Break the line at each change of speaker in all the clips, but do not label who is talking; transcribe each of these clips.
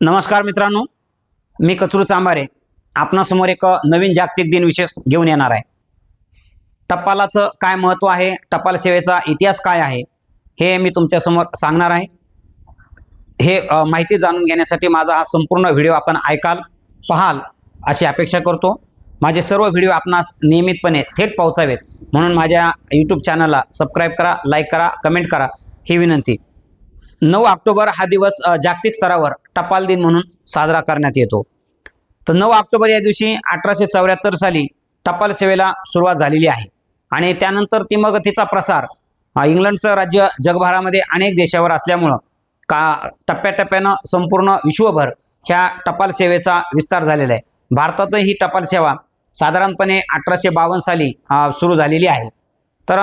नमस्कार मित्रांनो मी कचरू चांबारे. आपणासमोर एक नवीन जागतिक दिन विशेष घेऊन येणार आहे. टपालाचं काय महत्त्व आहे? टपाल सेवेचा इतिहास काय आहे? हे मी तुमच्यासमोर सांगणार आहे. हे माहिती जाणून घेण्यासाठी माझा हा संपूर्ण व्हिडिओ आपण ऐकाल पाहाल अशी अपेक्षा करतो. माझे सर्व व्हिडिओ आपणास नियमितपणे थेट पोहोचावेत. म्हणून माझ्या यूट्यूब चॅनलला सबस्क्राईब करा लाईक करा कमेंट करा. ही विनंती. नऊ ऑक्टोबर हा दिवस जागतिक स्तरावर टपाल दिन म्हणून साजरा करण्यात येतो. तर नऊ ऑक्टोबर या दिवशी अठराशे चौऱ्याहत्तर साली टपाल सेवेला सुरुवात झालेली आहे. आणि त्यानंतर ती मग तिचा प्रसार इंग्लंडचं राज्य जगभरामध्ये अनेक देशावर असल्यामुळं का टप्प्याटप्प्यानं संपूर्ण विश्वभर ह्या टपाल सेवेचा विस्तार झालेला आहे. भारतातही ही टपाल सेवा साधारणपणे अठराशे बावन्न साली सुरू झालेली आहे. तर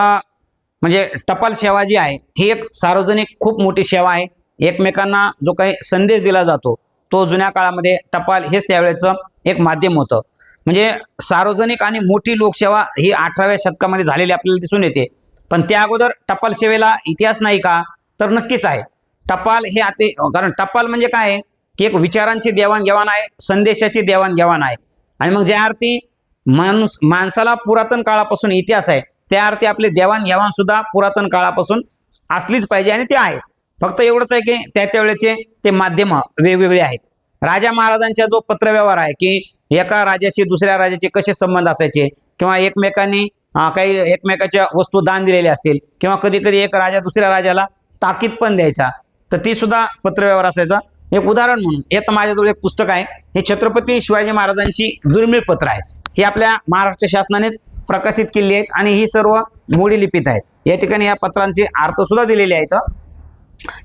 म्हणजे टपाल सेवा जी आहे ही एक सार्वजनिक खूप मोठी सेवा आहे. एकमेकांना जो काही संदेश दिला जातो तो जुन्या काळामध्ये टपाल हेच त्यावेळेचं एक माध्यम होतं. म्हणजे सार्वजनिक आणि मोठी लोकसेवा ही अठराव्या शतकामध्ये झालेली आपल्याला दिसून येते. पण त्या अगोदर टपाल सेवेला इतिहास नाही का? तर नक्कीच आहे. टपाल हे आते कारण टपाल म्हणजे काय? आहे की एक विचारांची देवाणघेवाण आहे संदेशाची देवाणघेवाण आहे. आणि मग ज्या अर्थी माणूस माणसाला पुरातन काळापासून इतिहास आहे त्या अर्थी आपली देवाणघेवाण सुद्धा पुरातन काळापासून असलीच पाहिजे आणि ते आहेच. फक्त एवढंच आहे की त्या त्यावेळेचे ते माध्यम वेगवेगळे आहेत. राजा महाराजांचा जो पत्रव्यवहार आहे की एका राजाशी दुसऱ्या राजाचे कसे संबंध असायचे किंवा एकमेकांनी काही एकमेकाच्या वस्तू दान दिलेल्या असतील किंवा कधी कधी एक राजा दुसऱ्या राजाला ताकीद पण द्यायचा तर ती सुद्धा पत्रव्यवहार असायचा. एक उदाहरण म्हणून हे तर माझ्याजवळ एक पुस्तक आहे. हे छत्रपती शिवाजी महाराजांची दुर्मिळ पत्र आहे. हे आपल्या महाराष्ट्र शासनानेच प्रकाशित केली आहेत आणि ही सर्व मोडी लिपित आहेत. या ठिकाणी या पत्रांचे अर्थ सुद्धा दिलेले आहेत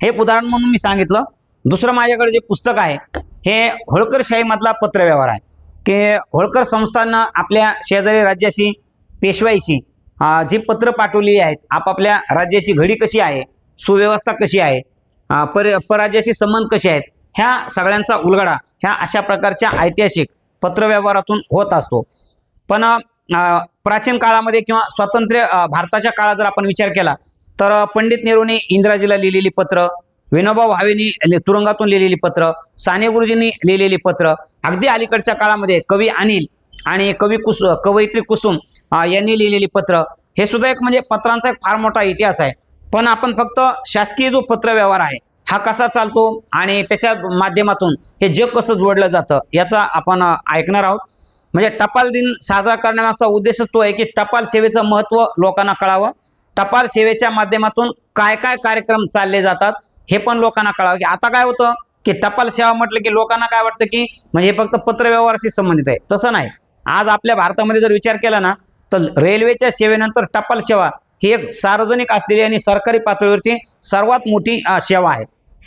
हे उदाहरण म्हणून मी सांगितलं. दुसरं माझ्याकडे जे पुस्तक आहे हे होळकरशाहीमधला पत्रव्यवहार आहे. की होळकर संस्थानं आपल्या शेजारी राज्याशी पेशवाईशी जी पत्र पाठवली आहेत आपापल्या राज्याची घडी कशी आहे सुव्यवस्था कशी आहे पर परराज्याशी संबंध कसे आहेत ह्या सगळ्यांचा उलगडा ह्या अशा प्रकारच्या ऐतिहासिक पत्रव्यवहारातून होत असतो. पण प्राचीन काळामध्ये किंवा स्वातंत्र्य भारताच्या काळात जर आपण विचार केला तर पंडित नेहरूंनी इंदिराजीला लिहिलेली पत्र विनोबा भावेनी तुरुंगातून लिहिलेली पत्र साने गुरुजींनी लिहिलेली पत्र अगदी अलीकडच्या काळामध्ये कवी अनिल आणि कवी कुस कवयित्री कुसुम यांनी लिहिलेली पत्र हे सुद्धा एक म्हणजे पत्रांचा एक फार मोठा इतिहास आहे. पण आपण फक्त शासकीय जो पत्र व्यवहार आहे हा कसा चालतो आणि त्याच्या माध्यमातून हे जग कसं जोडलं जातं याचा आपण ऐकणार आहोत. म्हणजे टपाल दिन साजरा करण्यामागचा उद्देशच तो आहे की टपाल सेवेचं महत्त्व लोकांना कळावं. टपाल सेवेच्या माध्यमातून काय काय कार्यक्रम चालले जातात हे पण लोकांना कळावं. की आता काय होतं की टपाल सेवा म्हटलं की लोकांना काय वाटतं की म्हणजे हे फक्त पत्रव्यवहाराशी संबंधित आहे. तसं नाही. आज आपल्या भारतामध्ये जर विचार केला ना तर रेल्वेच्या सेवेनंतर टपाल सेवा ही एक सार्वजनिक असलेली आणि सरकारी पातळीवरची सर्वात मोठी सेवा आहे.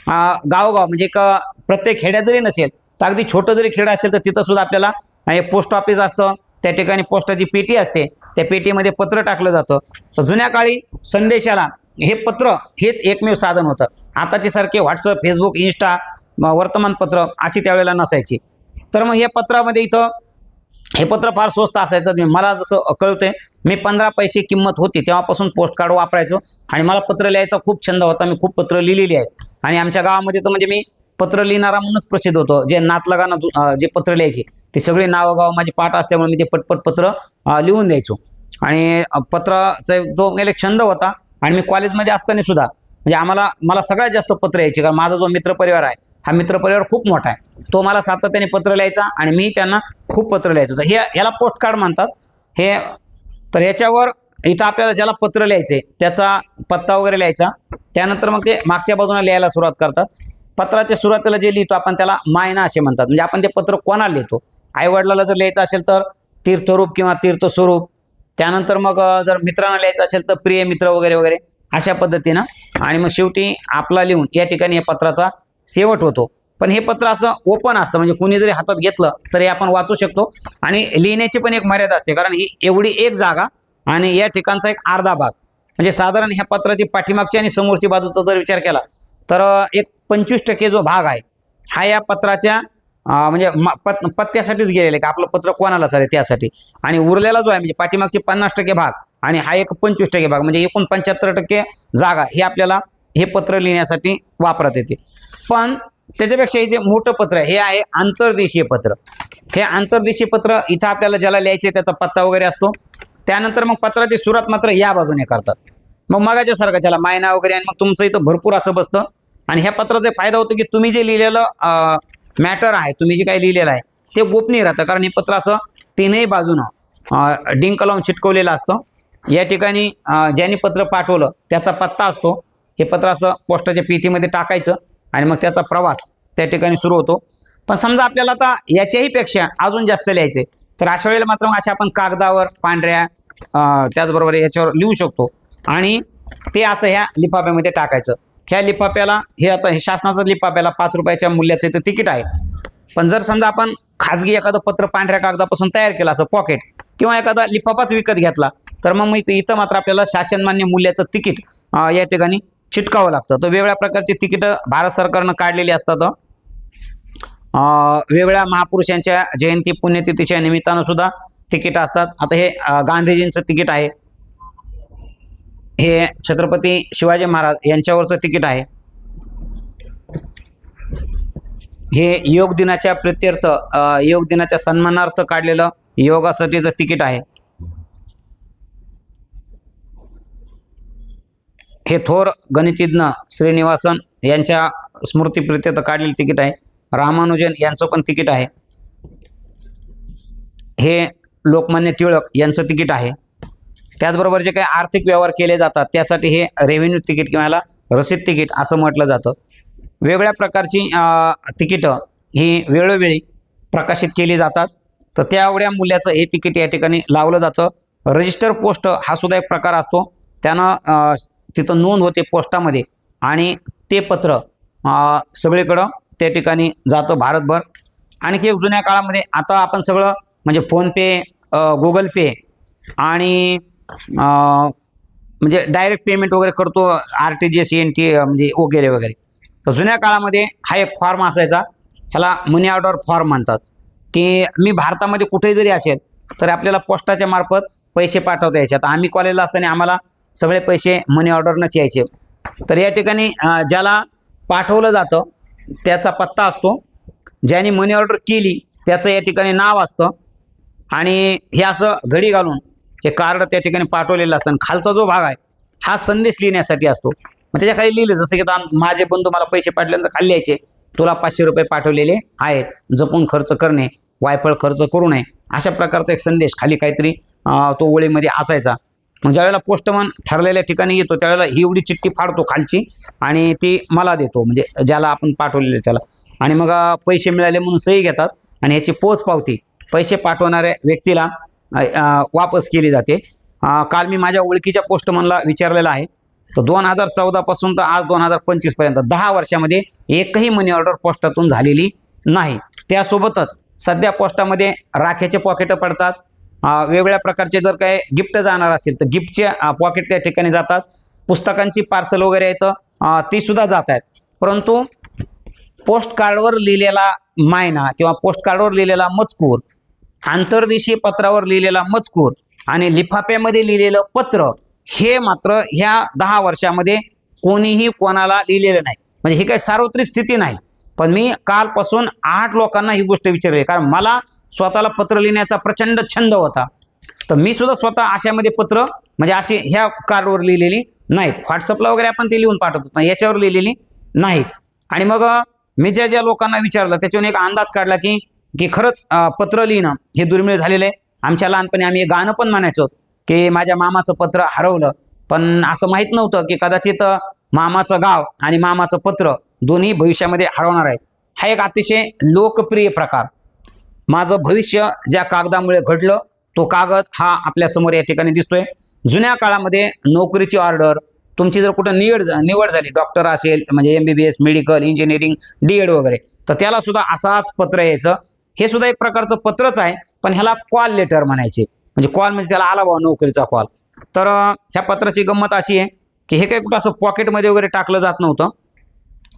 गावोगाव म्हणजे एक प्रत्येक खेड्यात जरी नसेल तर अगदी छोटं जरी खेडं असेल तर तिथं सुद्धा आपल्याला हे पोस्ट ऑफिस असतं. त्या ठिकाणी पोस्टाची पेटी असते. त्या पेटीमध्ये पत्र टाकलं जातं. तर जुन्या काळी संदेशाला हे पत्र हेच एकमेव साधन होतं. आताचे सारखे व्हॉट्सअप फेसबुक इंस्टा वर्तमानपत्र अशी त्यावेळेला नसायची. तर मग हे पत्रामध्ये इथं हे पत्र फार स्वस्त असायचं. मला जसं कळतंय मी पंधरा पैसे किंमत होती. तेव्हापासून पोस्ट कार्ड वापरायचो. आणि मला पत्र लिहायचा खूप छंद होता. मी खूप पत्र लिहिलेली आहेत आणि आमच्या गावामध्ये तर म्हणजे मी पत्र लिहिणारा म्हणूनच प्रसिद्ध होतो. जे नातलगांना जे पत्र लिहायचे ते सगळे नावं गाव पाठ असल्यामुळे मी ते पटपट पत्र लिहून द्यायचो. आणि पत्राचा जो गेले छंद होता. आणि मी कॉलेजमध्ये असताना सुद्धा म्हणजे आम्हाला मला सगळ्यात जास्त पत्र यायचे कारण माझा जो मित्रपरिवार आहे हा मित्रपरिवार खूप मोठा आहे. तो मला सातत्याने पत्र लिहायचा आणि मी त्यांना खूप पत्र लिहायचो. तर हे याला पोस्ट कार्ड म्हणतात. हे तर याच्यावर इथं आपल्याला ज्याला पत्र लिहायचे त्याचा पत्ता वगैरे लिहायचा. त्यानंतर मग ते मागच्या बाजूला लिहायला सुरुवात करतात. पत्राच्या सुरुवातीला जे लिहितो आपण त्याला मायना असे म्हणतात. म्हणजे आपण ते पत्र कोणाला लिहितो? आईवडिलाला जर लिहायचं असेल तर तीर्थरूप किंवा तीर्थस्वरूप. त्यानंतर मग जर मित्रांना लिहायचं असेल तर प्रिय मित्र वगैरे वगैरे अशा पद्धतीनं. आणि मग शेवटी आपला लिहून या ठिकाणी या पत्राचा शेवट होतो. पण हे पत्र असं ओपन असतं. म्हणजे कुणी जरी हातात घेतलं तरी आपण वाचू शकतो. आणि लिहिण्याची पण एक मर्यादा असते. कारण ही एवढी एक जागा आणि या ठिकाणचा एक अर्धा भाग. म्हणजे साधारण ह्या पत्राची पाठीमागची आणि समोरची बाजूचा जर विचार केला तर एक पंचवीस टक्के जो भाग आहे हा या पत्राच्या म्हणजे म- पत पत्त्यासाठीच गेलेला आहे का? आपलं पत्र कोणाला चालेल त्यासाठी? आणि उरलेला जो आहे म्हणजे पाठीमागचे पन्नास टक्के भाग आणि हा एक पंचवीस टक्के भाग म्हणजे एकूण पंच्याहत्तर टक्के जागा हे आपल्याला हे पत्र लिहिण्यासाठी वापरात येते. पण त्याच्यापेक्षा हे जे मोठं पत्र आहे हे आहे आंतरदेशीय पत्र. हे आंतरदेशीय पत्र इथं आपल्याला ज्याला लिहायचे त्याचा पत्ता वगैरे असतो. त्यानंतर मग पत्राची सुरुवात मात्र या बाजूने करतात. मग मगाच्या सारखं ज्याला मायना वगैरे आणि मग तुमचं इथं भरपूर असं बसतं. आणि ह्या पत्राचा फायदा होतो की तुम्ही जे लिहिलेलं मॅटर आहे तुम्ही जे काही लिहिलेलं आहे ते गोपनीय राहतं. कारण हे पत्र असं तीनही बाजूनं डिंक लावून चिटकवलेलं असतं. या ठिकाणी अं, ज्यांनी पत्र पाठवलं त्याचा पत्ता असतो. हे पत्र असं पोस्टाच्या पेटीमध्ये टाकायचं आणि मग त्याचा प्रवास त्या ठिकाणी सुरू होतो. पण समजा आपल्याला आता याच्याही पेक्षा अजून जास्त लिहायचे तर अशा वेळेला मात्र मग अशा आपण कागदावर पांढऱ्या त्याचबरोबर याच्यावर लिहू शकतो. आणि ते असं ह्या लिफाफ्यामध्ये टाकायचं. ह्या लिफाफ्याला हे आता हे शासनाचं लिफाफ्याला पाच रुपयाच्या मूल्याचं इथं तिकीट आहे. पण जर समजा आपण खाजगी एखादं पत्र पांढऱ्या कागदापासून तयार केलं असं पॉकेट किंवा एखादा लिफाफाच विकत घेतला तर मग मी इथं मात्र आपल्याला शासनमान्य मूल्याचं तिकीट या ठिकाणी चिटकावं लागतं. तर वेगळ्या प्रकारची तिकीटं भारत सरकारनं काढलेली असतात. वेगळ्या महापुरुषांच्या जयंती पुण्यतिथीच्या निमित्तानं सुद्धा तिकीट असतात. आता हे गांधीजींचं तिकीट आहे. हे छत्रपती शिवाजी महाराज यांच्यावरचं तिकीट आहे. हे योग दिनाच्या प्रित्यर्थ योग दिनाच्या सन्मानार्थ काढलेलं योगासाठीचं तिकीट आहे. हे थोर गणितज्ञ श्रीनिवासन यांच्या स्मृतीप्रित्यर्थ काढलेलं तिकीट आहे. रामानुजन यांचं पण तिकीट आहे. हे लोकमान्य टिळक यांचं तिकीट आहे. त्याचबरोबर जे काही आर्थिक व्यवहार केले जातात त्यासाठी हे रेव्हेन्यू तिकीट किंवा याला रसीद तिकीट असं म्हटलं जातं. वेगळ्या प्रकारची तिकीटं ही वेळोवेळी प्रकाशित केली जातात. तर त्यावढ्या मूल्याचं हे तिकीट या ठिकाणी लावलं जातं. रजिस्टर पोस्ट हा सुद्धा एक प्रकार असतो. त्यानं तिथं नोंद होते पोस्टामध्ये आणि ते पत्र सगळीकडं त्या ठिकाणी जातं भारतभर. आणखी एक जुन्या काळामध्ये आता आपण सगळं म्हणजे फोनपे गुगल पे आणि म्हणजे डायरेक्ट पेमेंट वगैरे करतो R T G S N T म्हणजे वगैरे वगैरे. तर जुन्या काळामध्ये हा एक फॉर्म असायचा. ह्याला मनी ऑर्डर फॉर्म म्हणतात. की मी भारतामध्ये कुठेही जरी असेल तर आपल्याला पोस्टाच्या मार्फत पैसे पाठवता यायचे. आता आम्ही कॉलेजला असताना आम्हाला सगळे पैसे मनी ऑर्डरनंच यायचे. तर या ठिकाणी ज्याला पाठवलं जातं त्याचा पत्ता असतो. ज्याने मनी ऑर्डर केली त्याचं या ठिकाणी नाव असतं. आणि हे असं घडी घालून हे कार्ड त्या ठिकाणी पाठवलेलं असतं. आणि खालचा जो भाग आहे हा संदेश लिहिण्यासाठी असतो. मग त्याच्याखाली लिहिलं जसं की माझे बंधू मला पैसे पाठवल्यानंतर खाली लिहायचे तुला पाचशे रुपये पाठवलेले आहेत. जपून खर्च करणे वायफळ खर्च करू नये. अशा प्रकारचा एक संदेश खाली काहीतरी तो ओळीमध्ये असायचा. मग ज्यावेळेला पोस्टमन ठरलेल्या ठिकाणी येतो त्यावेळेला ही एवढी चिठ्ठी फाडतो खालची आणि ती मला देतो. म्हणजे ज्याला आपण पाठवलेले त्याला. आणि मग पैसे मिळाले म्हणून सही घेतात. आणि ह्याची पोच पावती. पैसे पाठवणाऱ्या व्यक्तीला वापस केली जाते. काल मी माझ्या ओळखीच्या पोस्टमनला विचारलेलं आहे. तर दोन हजार चौदापासून तर आज दोन हजार पंचवीसपर्यंत दहा वर्षामध्ये एकही मनी ऑर्डर पोस्टातून झालेली नाही. त्यासोबतच सध्या पोस्टामध्ये राखेचे पॉकेटं पडतात. वेगवेगळ्या प्रकारचे जर काही गिफ्ट जाणार असतील तर गिफ्टचे पॉकेट त्या ठिकाणी जातात. पुस्तकांची पार्सल वगैरे आहेत ती सुद्धा जात आहेत. परंतु पोस्ट कार्डवर लिहिलेला मायना किंवा पोस्ट कार्डवर लिहिलेला मजकूर आंतरदेशीय पत्रावर लिहिलेला मजकूर आणि लिफाफ्यामध्ये लिहिलेलं पत्र हे मात्र ह्या दहा वर्षामध्ये कोणीही कोणाला लिहिलेलं नाही. म्हणजे ही काही सार्वत्रिक स्थिती नाही. पण मी कालपासून आठ लोकांना ही गोष्ट विचारली. कारण मला स्वतःला पत्र लिहिण्याचा प्रचंड छंद होता. तर मी सुद्धा स्वतः अशामध्ये पत्र म्हणजे अशी ह्या कार्डवर लिहिलेली नाहीत. व्हॉट्सअपला वगैरे आपण ते लिहून पाठवतो पण याच्यावर लिहिलेली नाहीत. आणि मग मी ज्या ज्या लोकांना विचारलं त्याच्यावरून एक अंदाज काढला की की खरंच पत्र लिहिणं हे दुर्मिळ झालेलं आहे. आमच्या लहानपणी आम्ही एक गाणं पण म्हणायचो की माझ्या मामाचं पत्र हरवलं. पण असं माहीत नव्हतं की कदाचित मामाचं गाव आणि मामाचं पत्र दोन्ही भविष्यामध्ये हरवणार आहेत. हा एक अतिशय लोकप्रिय प्रकार. माझं भविष्य ज्या कागदामुळे घडलं तो कागद हा आपल्यासमोर या ठिकाणी दिसतोय. जुन्या काळामध्ये नोकरीची ऑर्डर तुमची जर कुठं निवड निवड झाली डॉक्टर असेल म्हणजे M B B S medical engineering D Ed वगैरे तर त्याला सुद्धा असाच पत्र यायचं. हे सुद्धा एक प्रकारचं पत्रच आहे पण ह्याला कॉल लेटर म्हणायचे. म्हणजे कॉल म्हणजे त्याला आला बा नोकरीचा कॉल तर ह्या पत्राची गंमत अशी आहे की हे काही कुठं असं पॉकेटमध्ये वगैरे टाकलं जात नव्हतं.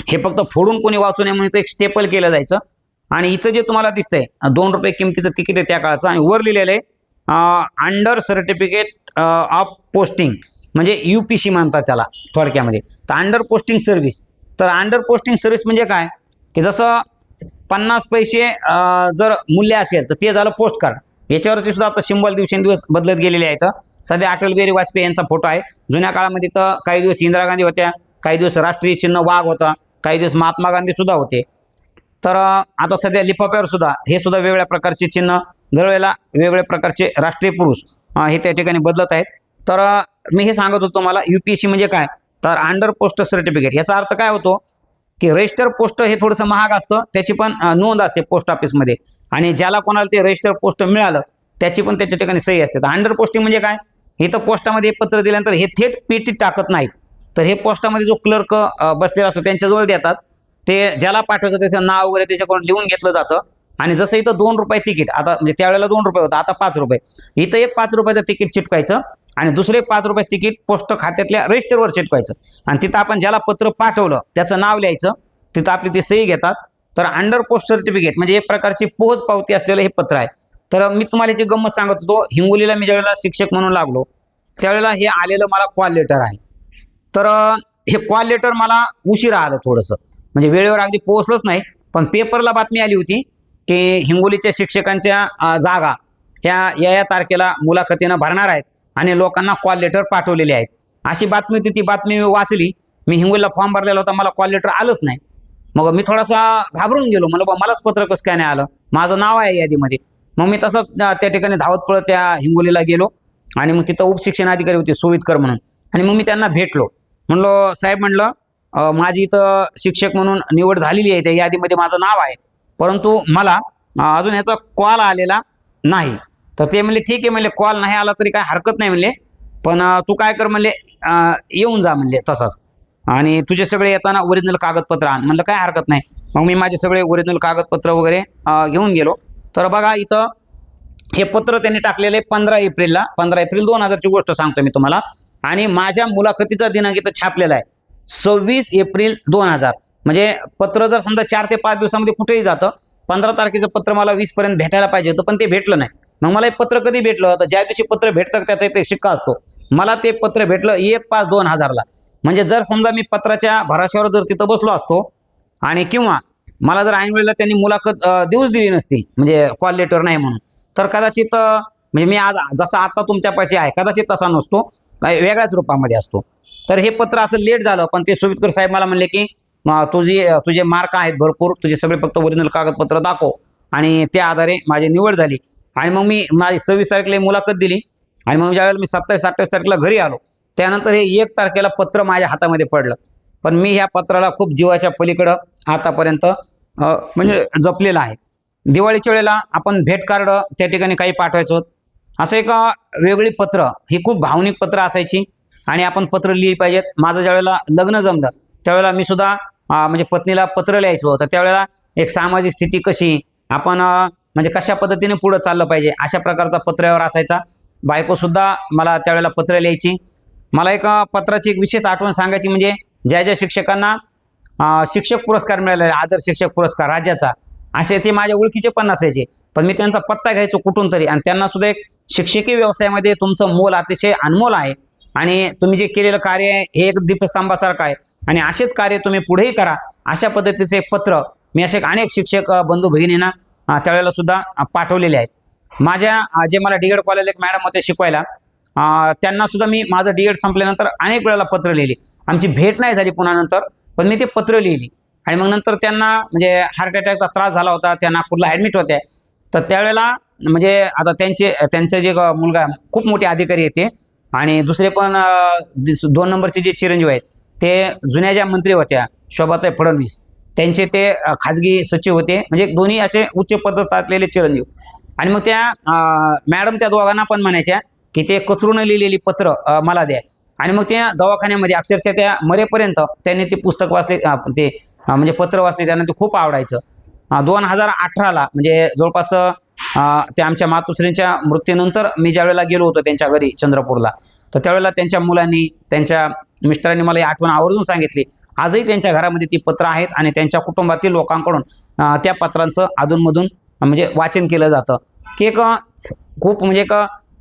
हे फक्त फोडून कोणी वाचू नये म्हणून इथं एक स्टेपल केलं जायचं. आणि इथं जे तुम्हाला दिसतंय दोन रुपये किमतीचं तिकीट आहे त्या काळाचं आणि वर लिहिलेलं आहे अंडर सर्टिफिकेट ऑफ पोस्टिंग म्हणजे यू पी सी म्हणतात त्याला थोडक्यामध्ये. तर अंडर पोस्टिंग सर्व्हिस तर अंडर पोस्टिंग सर्व्हिस म्हणजे काय? की जसं पन्नास पैसे जर मूल्य असेल तर ते झालं पोस्ट कार्ड याच्यावरती सुद्धा आता सिंबल दिवसेंदिवस बदलत गेलेले आहेत. सध्या अटल बिहारी वाजपेयी यांचा फोटो आहे. जुन्या काळामध्ये तर काही दिवस इंदिरा गांधी होत्या काही दिवस राष्ट्रीय चिन्ह वाघ होता काही दिवस महात्मा गांधी सुद्धा होते. तर आता सध्या लिफाफ्यावर सुद्धा हे सुद्धा वेगवेगळ्या प्रकारचे चिन्ह दरवेळेला वेगवेगळ्या प्रकारचे राष्ट्रीय पुरुष हे त्या ठिकाणी बदलत आहेत. तर मी हे सांगत होतो मला युपीएससी म्हणजे काय? तर अंडर पोस्ट सर्टिफिकेट याचा अर्थ काय होतो? की रजिस्टर पोस्ट हे थोडंसं महाग असतं त्याची पण नोंद असते पोस्ट ऑफिसमध्ये आणि ज्याला कोणाला ते रजिस्टर पोस्ट मिळालं त्याची पण त्याच्या ठिकाणी सही असते. तर अंडर पोस्टिंग म्हणजे काय? इथं पोस्टामध्ये पत्र दिल्यानंतर हे थेट पेटीत टाकत नाहीत. तर हे पोस्टामध्ये जो क्लर्क बसलेला असतो त्यांच्याजवळ देतात. ते ज्याला पाठवायचं त्याचं नाव वगैरे त्याच्याकडून लिहून घेतलं जातं. आणि जसं इथं दोन रुपये तिकीट आता म्हणजे त्यावेळेला दोन रुपये होतं आता पाच रुपये. इथं एक पाच रुपयाचं तिकीट चिटकायचं आणि दुसरे पाच रुपये तिकीट पोस्ट खात्यातल्या रजिस्टरवर चिटकायचं आणि तिथं आपण ज्याला पत्र पाठवलं त्याचं नाव लिहायचं तिथं आपली ती सही घेतात. तर अंडर पोस्ट सर्टिफिकेट म्हणजे एक प्रकारची पोहोच पावती असलेलं हे पत्र आहे. तर मी तुम्हाला याची गंमत सांगत होतो हिंगोलीला मी ज्यावेळेला शिक्षक म्हणून लागलो त्यावेळेला हे आलेलं मला कॉल लेटर आहे. तर हे कॉल लेटर मला उशिरा आलं थोडंसं. म्हणजे वेळेवर अगदी पोहोचलंच नाही पण पेपरला बातमी आली होती की हिंगोलीच्या शिक्षकांच्या जागा ह्या या या तारखेला मुलाखतीनं भरणार आहेत. आणि लोकांना कॉल लेटर पाठवलेले आहेत. अशी बातमी होती ती बातमी मी वाचली. मी हिंगोलीला फॉर्म भरलेला होता मला कॉल लेटर आलंच नाही. मग मी थोडासा घाबरून गेलो. मला मलाच पत्र कसं काय नाही आलं? माझं नाव आहे यादीमध्ये. मग मी तसंच त्या ठिकाणी धावत पळत त्या हिंगोलीला गेलो. आणि मग तिथं उपशिक्षण अधिकारी होते सोवितकर म्हणून. आणि मग मी त्यांना भेटलो. म्हणलो साहेब म्हणलं माझी इथं शिक्षक म्हणून निवड झालेली आहे. त्या यादीमध्ये माझं नाव आहे. परंतु मला अजून याचा कॉल आलेला नाही. तर ते म्हणले ठीक आहे म्हणले कॉल नाही आला तरी काय हरकत नाही म्हणले. पण तू काय कर म्हणले येऊन जा म्हणले तसाच. आणि तुझे सगळे येताना ओरिजिनल कागदपत्र आण. म्हणलं काय हरकत नाही. मग मी माझे सगळे ओरिजिनल कागदपत्र वगैरे घेऊन गेलो. तर बघा इथं हे पत्र त्यांनी टाकलेलं आहे पंधरा एप्रिलला. पंधरा एप्रिल दोन हजारची गोष्ट सांगतो मी तुम्हाला. आणि माझ्या मुलाखतीचा दिनांक इथं छापलेला आहे. सव्वीस एप्रिल दोन हजार. म्हणजे पत्र जर समजा चार ते पाच दिवसामध्ये कुठेही जातं पंधरा तारखेचं पत्र मला वीसपर्यंत भेटायला पाहिजे होतं पण ते भेटलं नाही. मग मला हे पत्र कधी भेटलं तर ज्या दिवशी पत्र भेटतं त्याचा इथे शिक्का असतो. मला ते पत्र भेटलं एक पाच दोन हजारला. म्हणजे जर समजा मी पत्राच्या भराशावर जर तिथं बसलो असतो आणि किंवा मला जर ऐन वेळेला त्यांनी मुलाखत देऊच दिली नसती म्हणजे कॉल लेटर नाही म्हणून तर कदाचित म्हणजे मी आज जसा आता तुमच्यापाशी आहे कदाचित तसा नसतो काही वेगळ्याच रूपामध्ये असतो. तर हे पत्र असं लेट झालं पण ते सुवितकर साहेब मला म्हणले की तुझे तुझी तुझे मार्क आहेत भरपूर तुझे सगळे फक्त ओरिजिनल कागदपत्र दाखव. आणि त्या आधारे माझी निवड झाली. आणि मग मी माझी सव्वीस तारखेला मुलाखत दिली. आणि मग ज्यावेळेला मी सत्तावीस अठ्ठावीस तारखेला घरी आलो त्यानंतर हे एक तारखेला पत्र माझ्या हातामध्ये पडलं. पण मी ह्या पत्राला खूप जीवाच्या पलीकडं आतापर्यंत म्हणजे जपलेलं आहे. दिवाळीच्या वेळेला आपण भेट कार्ड त्या ठिकाणी काही पाठवायचो. असं एक वेगळी पत्र ही खूप भावनिक पत्र असायची. आणि आपण पत्र लिहिली पाहिजेत. माझं ज्यावेळेला लग्न जमलं त्यावेळेला मी सुद्धा म्हणजे पत्नीला पत्र लिहायचो. तर त्यावेळेला एक सामाजिक स्थिती कशी? आपण म्हणजे कशा पद्धतीने पुढं चाललं पाहिजे? अशा प्रकारचा पत्र्यावर असायचा. बायको सुद्धा मला त्यावेळेला पत्र लिहायची. मला एका पत्राची एक विशेष आठवण सांगायची म्हणजे ज्या ज्या शिक्षकांना शिक्षक पुरस्कार मिळालेला आदर शिक्षक पुरस्कार राज्याचा असे ते माझ्या ओळखीचे पण नसायचे. पण मी त्यांचा पत्ता घ्यायचो कुठून तरी आणि त्यांना सुद्धा एक शिक्षकी व्यवसायामध्ये तुमचं मोल अतिशय अनमोल आहे. आणि तुम्ही जे केलेलं कार्य आहे हे एक दीपस्तंभासारखं आहे. आणि असेच कार्य तुम्ही पुढेही करा. अशा पद्धतीचे पत्र मी असे अनेक शिक्षक बंधू भगिनींना त्यावेळेला सुद्धा पाठवलेले आहेत. माझ्या जे मला डीएड कॉलेज एक मॅडम होते शिकवायला त्यांना सुद्धा मी माझं डी एड संपल्यानंतर अनेक वेळेला पत्र लिहिली. आमची भेट नाही झाली पुन्हा नंतर पण मी ते पत्र लिहिली. आणि मग नंतर त्यांना म्हणजे हार्ट अटॅकचा त्रास झाला होता त्या नागपूरला ॲडमिट होत्या. तर त्यावेळेला म्हणजे आता त्यांचे त्यांचे जे मुलगा खूप मोठे अधिकारी येते आणि दुसरे पण दोन नंबरचे जे चिरंजीव आहेत ते जुन्या ज्या मंत्री होत्या शोभाताई फडणवीस त्यांचे ते खाजगी सचिव होते. म्हणजे दोन्ही असे उच्च पदस्थ असलेले चिरंजीव. आणि मग त्या मॅडम त्या दोघांना पण म्हणायच्या की ते कचरून लिहिलेली पत्र मला द्या. आणि मग त्या दवाखान्यामध्ये अक्षरशः त्या मरेपर्यंत त्यांनी ते पुस्तक वाचले ते म्हणजे पत्र वाचले त्यांना ते खूप आवडायचं. दोन हजार अठराला म्हणजे जवळपास ते आमच्या मातोश्रींच्या मृत्यूनंतर मी ज्या वेळेला गेलो होतो त्यांच्या घरी चंद्रपूरला तर त्यावेळेला त्यांच्या मुलांनी त्यांच्या मिस्टरांनी मला ही आठवण आवर्जून सांगितली. आजही त्यांच्या घरामध्ये ती पत्रं आहेत आणि त्यांच्या कुटुंबातील लोकांकडून त्या पत्रांचं अधूनमधून म्हणजे वाचन केलं जातं. की एक खूप म्हणजे एक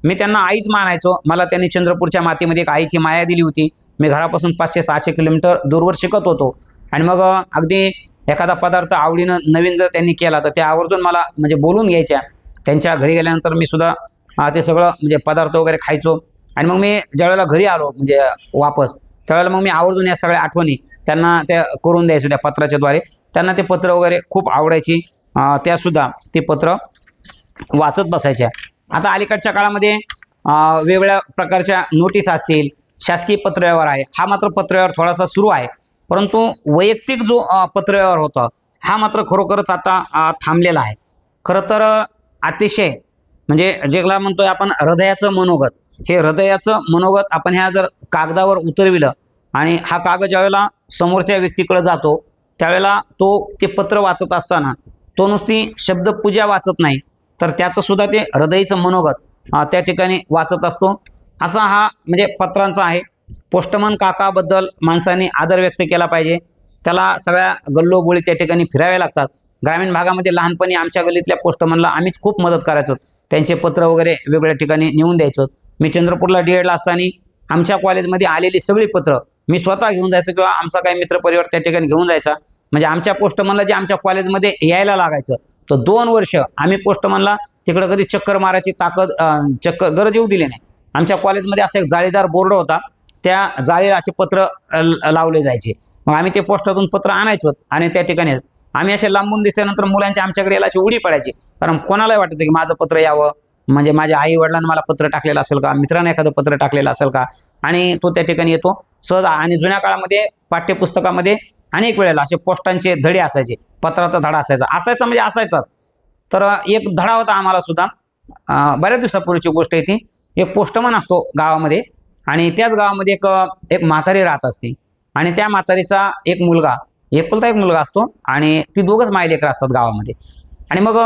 मी त्यांना आईच मानायचो. मला त्यांनी चंद्रपूरच्या मातीमध्ये एक आईची माया दिली होती. मी घरापासून पाचशे सहाशे किलोमीटर दूरवर शिकत होतो. आणि मग अगदी एखादा पदार्थ आवडीनं नवीन जर त्यांनी केला तर ते आवर्जून मला म्हणजे बोलून घ्यायच्या. त्यांच्या घरी गेल्यानंतर मी सुद्धा ते सगळं म्हणजे पदार्थ वगैरे खायचो. आणि मग मी ज्यावेळेला घरी आलो म्हणजे वापस त्यावेळेला मग मी आवर्जून या सगळ्या आठवणी त्यांना त्या करून द्यायचो त्या पत्राच्या द्वारे. त्यांना ते पत्र वगैरे खूप आवडायची. त्यासुद्धा ते पत्र वाचत बसायच्या. आता अलीकडच्या काळामध्ये वेगवेगळ्या प्रकारच्या नोटीस असतील शासकीय पत्रव्यवहार आहे हा मात्र पत्रव्यवहार थोडासा सुरू आहे. परंतु वैयक्तिक जो पत्रव्यवहार होता हा मात्र खरोखरच आता थांबलेला आहे. खरं तर अतिशय म्हणजे ज्याला म्हणतोय आपण हृदयाचं मनोगत. हे हृदयाचं मनोगत आपण ह्या जर कागदावर उतरविलं आणि हा कागद ज्यावेळेला समोरच्या व्यक्तीकडे जातो त्यावेळेला तो ते पत्र वाचत असताना तो नुसती शब्दपूजा वाचत नाही तर त्याचं सुद्धा ते हृदयचं मनोगत त्या ठिकाणी वाचत असतो. असा हा म्हणजे पत्रांचा आहे. पोस्टमन काकाबद्दल माणसांनी आदर व्यक्त केला पाहिजे. त्याला सगळ्या गल्लोगोळी त्या ठिकाणी फिरावे लागतात. ग्रामीण भागामध्ये लहानपणी आमच्या गल्लीतल्या पोस्टमनला आम्हीच खूप मदत करायचो. त्यांचे पत्र वगैरे वेगवेगळ्या ठिकाणी नेऊन द्यायचो. मी चंद्रपूरला डी एडला असताना आमच्या कॉलेजमध्ये आलेली सगळी पत्र मी स्वतः घेऊन जायचो किंवा आमचा काही मित्रपरिवार त्या ठिकाणी घेऊन जायचा. म्हणजे आमच्या पोस्टमनला जे आमच्या कॉलेजमध्ये यायला लागायचं तर दोन वर्ष आम्ही पोस्टमनला तिकडं कधी चक्कर मारायची ताकद चक्कर गरज येऊ दिली नाही. आमच्या कॉलेजमध्ये असा एक जाळीदार बोर्ड होता. त्या जाळीला असे पत्र लावले जायचे. मग आम्ही ते पोस्टातून पत्र आणायचो आणि त्या ठिकाणी आम्ही असे लांबून दिसल्यानंतर मुलांची आमच्याकडे यायला अशी उडी पडायची. कारण कोणालाही वाटायचं की माझं पत्र यावं. म्हणजे माझ्या आई वडिलांना मला पत्र टाकलेलं असेल का? मित्रांना एखादं पत्र टाकलेलं असेल का? आणि तो त्या ठिकाणी येतो. सहज आणि जुन्या काळामध्ये पाठ्यपुस्तकामध्ये अनेक वेळेला असे पोस्टांचे धडे असायचे. पत्राचा धडा असायचा. असायचा म्हणजे असायचाच. तर एक धडा होता आम्हाला सुद्धा. बऱ्याच दिवसापूर्वीची गोष्ट आहे ती. एक पोस्टमन असतो गावामध्ये आणि त्याच गावामध्ये एक एक म्हातारी राहत असते. आणि त्या म्हातारीचा एक मुलगा एकुलता एक मुलगा असतो आणि ती दोघंच मायलेकर असतात गावामध्ये. आणि मग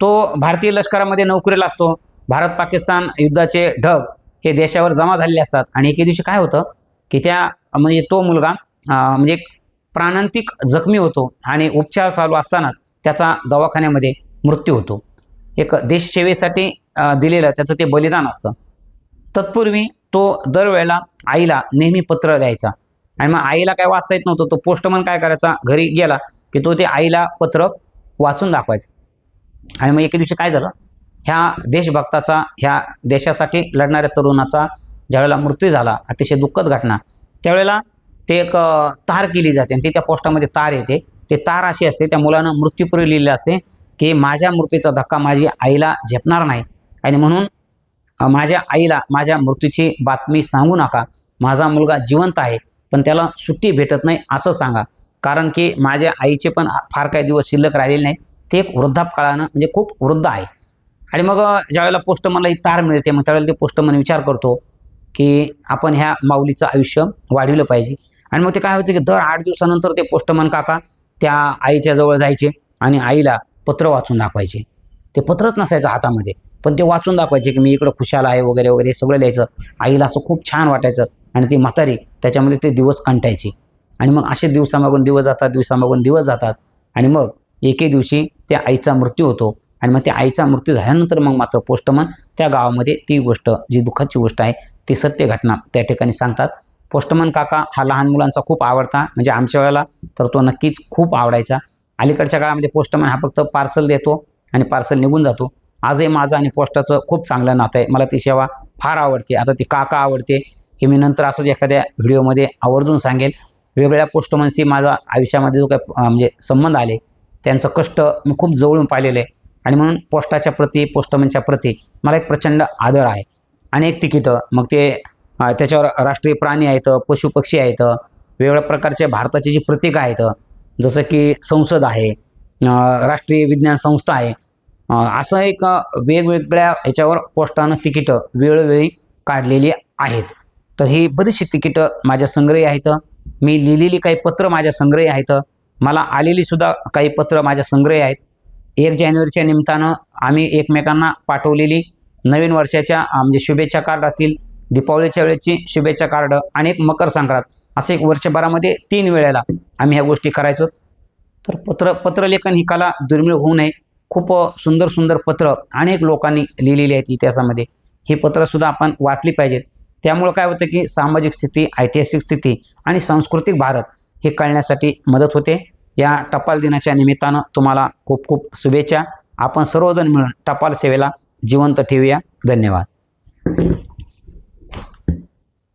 तो भारतीय लष्करामध्ये नोकरीला असतो. भारत पाकिस्तान युद्धाचे ढग हे देशावर जमा झालेले असतात. आणि एके दिवशी काय होतं की त्या म्हणजे तो मुलगा म्हणजे एक प्राणांतिक जखमी होतो आणि उपचार चालू असतानाच त्याचा दवाखान्यामध्ये मृत्यू होतो. एक देशसेवेसाठी दिलेलं त्याचं ते बलिदान असतं. तत्पूर्वी तो दरवेळेला आईला नेहमी पत्र द्यायचा आणि मग आईला काय वाचता येत नव्हतं तो पोस्टमन काय करायचा? घरी गेला की तो ते आईला पत्र वाचून दाखवायचा. आणि मग एके दिवशी काय झालं? ह्या देशभक्ताचा ह्या देशासाठी लढणाऱ्या तरुणाचा ज्यावेळेला मृत्यू झाला अतिशय दुःखद घटना. त्यावेळेला ते एक तार केली जाते आणि ती त्या पोस्टामध्ये तार येते. ते तार अशी असते त्या मुलानं मृत्यूपूर्वी लिहिलेलं असते की माझ्या मृत्यूचा धक्का माझी आईला झेपणार नाही. आणि म्हणून माझ्या आईला माझ्या मृत्यूची बातमी सांगू नका. माझा मुलगा जिवंत आहे. पण त्याला सुट्टी भेटत नाही असं सांगा. कारण की माझ्या आईचे पण फार काही दिवस शिल्लक राहिलेले नाही ते एक वृद्धापकाळानं म्हणजे खूप वृद्ध आहे. आणि मग ज्यावेळेला पोस्टमनला ही तार मिळते मग त्यावेळेला ते पोस्टमन विचार करतो की आपण ह्या माऊलीचं आयुष्य वाढविलं पाहिजे. आणि मग ते काय व्हायचं की दर आठ दिवसानंतर ते पोस्टमन काका त्या आईच्या जवळ जायचे आणि आईला पत्र वाचून दाखवायचे. ते पत्रच नसायचं हातामध्ये. पण ते वाचून दाखवायचे की मी इकडं खुशाल आहे वगैरे वगैरे सगळं लिहायचं. आईला असं खूप छान वाटायचं. आणि ती म्हातारी त्याच्यामध्ये ते दिवस कंटायची. आणि मग असे दिवसामागून दिवस जातात दिवसामागून दिवस जातात. आणि मग एके दिवशी त्या आईचा मृत्यू होतो. आणि मग त्या आईचा मृत्यू झाल्यानंतर मग मात्र पोस्टमन त्या गावामध्ये ती गोष्ट जी दुःखाची गोष्ट आहे ती सत्य घटना त्या ठिकाणी सांगतात. पोस्टमन काका हा लहान मुलांचा खूप आवडता म्हणजे आमच्या वेळेला तर तो नक्कीच खूप आवडायचा. अलीकडच्या काळामध्ये पोस्टमन हा फक्त पार्सल देतो आणि पार्सल निघून जातो. आजही माझं आणि पोस्टाचं खूप चांगलं नातं आहे. मला ती सेवा फार आवडते. आता ती काका आवडते. हे मी नंतर असंच एखाद्या व्हिडिओमध्ये आवर्जून सांगेल. वेगवेगळ्या पोस्टमन्सशी माझा आयुष्यामध्ये जो काही म्हणजे संबंध आले त्यांचं कष्ट मी खूप जवळून पाहिलेलं आहे. आणि म्हणून पोस्टाच्या प्रती पोस्टमनच्या प्रती मला एक प्रचंड आदर आहे. अनेक तिकीटं मग ते त्याच्यावर राष्ट्रीय प्राणी आहेत पशुपक्षी आहेत वेगवेगळ्या प्रकारचे भारताचे जी प्रतीक आहेत जसं की संसद आहे राष्ट्रीय विज्ञान संस्था आहे असं एक वेगवेगळ्या ह्याच्यावर पोस्टानं तिकीटं वेळोवेळी काढलेली आहेत. तर ही बरीचशी तिकीटं माझ्या संग्रही आहेत. मी लिहिलेली काही पत्र माझ्या संग्रही आहेत. मला आलेली सुद्धा काही पत्र माझ्या संग्रही आहेत. एक जानेवारीच्या निमित्तानं आम्ही एकमेकांना पाठवलेली नवीन वर्षाच्या म्हणजे शुभेच्छा कार्ड असतील दीपावलीच्या वेळेची शुभेच्छा कार्ड आणि एक मकर संक्रांत. असं एक वर्षभरामध्ये तीन वेळेला आम्ही ह्या गोष्टी करायचो. तर पत्र पत्रलेखन ही कला दुर्मिळ होऊ नये. खूप सुंदर सुंदर पत्र अनेक लोकांनी लिहिलेली आहेत इतिहासामध्ये. ही पत्रंसुद्धा आपण वाचली पाहिजेत. त्यामुळं काय होतं की सामाजिक स्थिती ऐतिहासिक स्थिती आणि सांस्कृतिक भारत हे कळण्यासाठी मदत होते. या टपाल दिनाच्या निमित्तानं तुम्हाला खूप खूप शुभेच्छा. आपण सर्वजण मिळून टपाल सेवेला जिवंत ठेवूया. धन्यवाद.